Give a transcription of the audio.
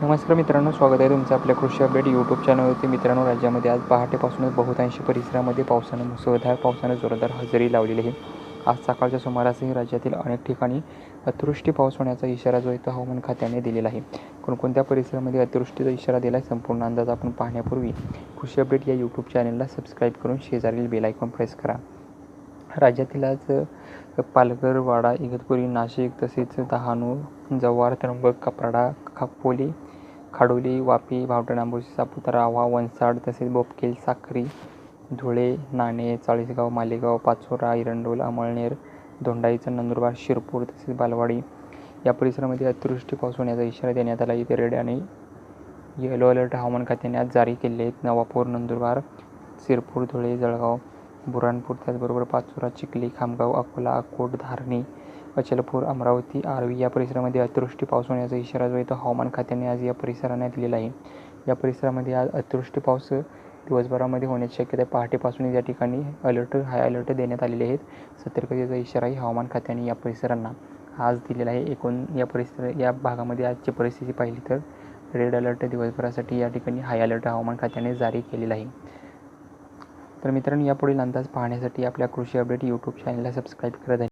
नमस्कार मित्रांनो स्वागत आहे तुमचं आपल्या कृषी अपडेट यूट्यूब चॅनलवरती मित्रांनो राज्यामध्ये आज पहाटेपासूनच बहुतांशी परिसरामध्ये पावसानं मुसळधार पावसानं जोरदार हजेरी लावलेली आहे. आज सकाळच्या सुमारासही राज्यातील अनेक ठिकाणी अतिवृष्टी पाऊस होण्याचा इशारा जो आहे तो हवामान खात्याने दिलेला आहे. कोणकोणत्या परिसरामध्ये अतिवृष्टीचा इशारा दिला आहे संपूर्ण अंदाज आपण पाहण्यापूर्वी कृषी अपडेट या यूट्यूब चॅनलला सबस्क्राईब करून शेजारील बेल आयकॉन प्रेस करा. राज्यातील आज पालघर वाडा इगतपुरी नाशिक तसेच डहाणू जव्हार त्र्यंबक कपराडा खापोली खाडोली वापी भावटण आंबोशी सापुतारा आव्हा वनसाड तसेच बोपकेल साखरी धुळे नाणे चाळीसगाव मालेगाव पाचोरा इरंडोल अमळनेर धोंडाईचं नंदुरबार शिरपूर तसेच बालवाडी. या परिसरामध्ये अतिवृष्टी पाऊस होण्याचा इशारा देण्यात आला. इथे रेड आणि येलो अलर्ट हवामान खात्याने आज जारी केले आहेत. नवापूर नंदुरबार शिरपूर धुळे जळगाव बुराणपूर त्याचबरोबर पाचोरा चिखली खामगाव अकोला अकोट धारणी अचलपूर अमरावती आर्वी या परिसरामध्ये अतिवृष्टी पाऊस होण्याचा इशारा जो आहे तो हवामान खात्याने आज या परिसरांना दिलेला आहे. या परिसरामध्ये आज अतिवृष्टी पाऊस दिवसभरामध्ये होण्याची शक्यता आहे. पहाटेपासून या ठिकाणी अलर्ट हाय अलर्ट देण्यात आलेले आहेत. सतर्कतेचा इशाराही हवामान खात्याने या परिसरांना आज दिलेला आहे. एकूण या परिसर या भागामध्ये आजची परिस्थिती पाहिली तर रेड अलर्ट दिवसभरासाठी या ठिकाणी हाय अलर्ट हवामान खात्याने जारी केलेला आहे. तर मित्रांनो यापुढील अंदाज पाहण्यासाठी आपल्या कृषी अपडेट यूट्यूब चॅनलला सबस्क्राईब करत आहे